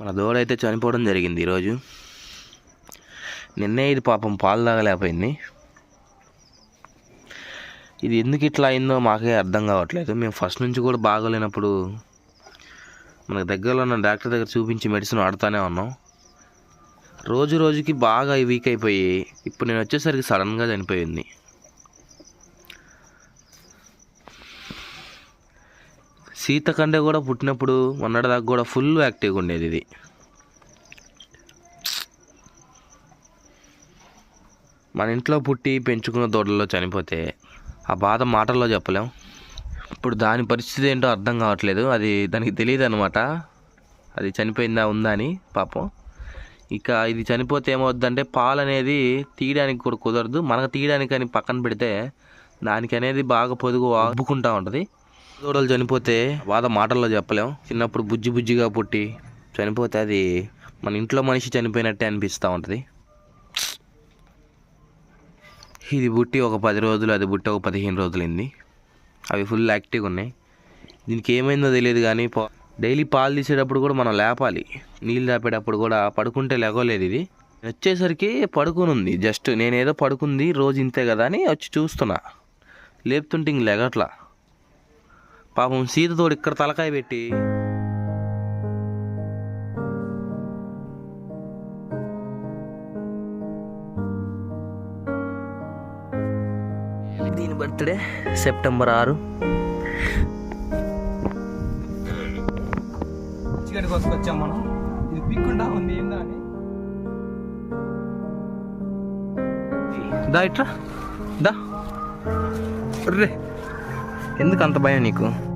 మన దూడ అయితే చనిపోవడం జరిగింది ఈరోజు. నిన్నే ఇది పాపం పాలు తాగలేకపోయింది. ఇది ఎందుకు ఇట్లా అయిందో మాకే అర్థం కావట్లేదు. మేము ఫస్ట్ నుంచి కూడా బాగోలేనప్పుడు మనకు దగ్గరలో ఉన్న డాక్టర్ దగ్గర చూపించి మెడిసిన్ వాడుతూనే ఉన్నాం. రోజు రోజుకి బాగా వీక్ అయిపోయి ఇప్పుడు నేను వచ్చేసరికి సడన్గా చనిపోయింది. సీత కంటే కూడా పుట్టినప్పుడు మొన్నటిదాకా కూడా ఫుల్ యాక్టివ్గా ఉండేది ఇది. మన ఇంట్లో పుట్టి పెంచుకున్న దూడల్లో చనిపోతే ఆ బాధ మాటల్లో చెప్పలేం. ఇప్పుడు దాని పరిస్థితి ఏంటో అర్థం కావట్లేదు. అది దానికి తెలియదు అనమాట అది చనిపోయిందా ఉందా అని పాపం. ఇక ఇది చనిపోతే ఏమవుద్దంటే పాలు అనేది తీయడానికి కూడా కుదరదు. మనకు తీయడానికి అని పక్కన పెడితే దానికి అనేది బాగా పొదుగు అబ్బుకుంటా ఉంటుంది. దూడలు చనిపోతే బాధ మాటల్లో చెప్పలేం. చిన్నప్పుడు బుజ్జి బుజ్జిగా పుట్టి చనిపోతే అది మన ఇంట్లో మనిషి చనిపోయినట్టే అనిపిస్తూ ఉంటుంది. ఇది బుట్టి ఒక పది రోజులు అది బుట్టి ఒక పదిహేను రోజులైంది. అవి ఫుల్ యాక్టివ్గా ఉన్నాయి. దీనికి ఏమైందో తెలియదు కానీ డైలీ పాలు తీసేటప్పుడు కూడా మనం లేపాలి. నీళ్ళు లేపేటప్పుడు కూడా పడుకుంటే లేగలేదు ఇది. వచ్చేసరికి పడుకుని ఉంది జస్ట్ నేనేదో పడుకుంది రోజు ఇంతే కదా అని వచ్చి చూస్తున్నా. లేపుతుంటే ఇంక లెగట్లా. పాపం సీతతోడు ఇక్కడ తలకాయ పెట్టి దీని బర్త్డే సెప్టెంబర్ ఆరు. చికెన్ కోసుకొచ్చాం మనం. ఇది పిక్కుండా ఉంది ఏందా అని దా ఇట్రా దా. రే ఎందుకు అంత భయం నీకు?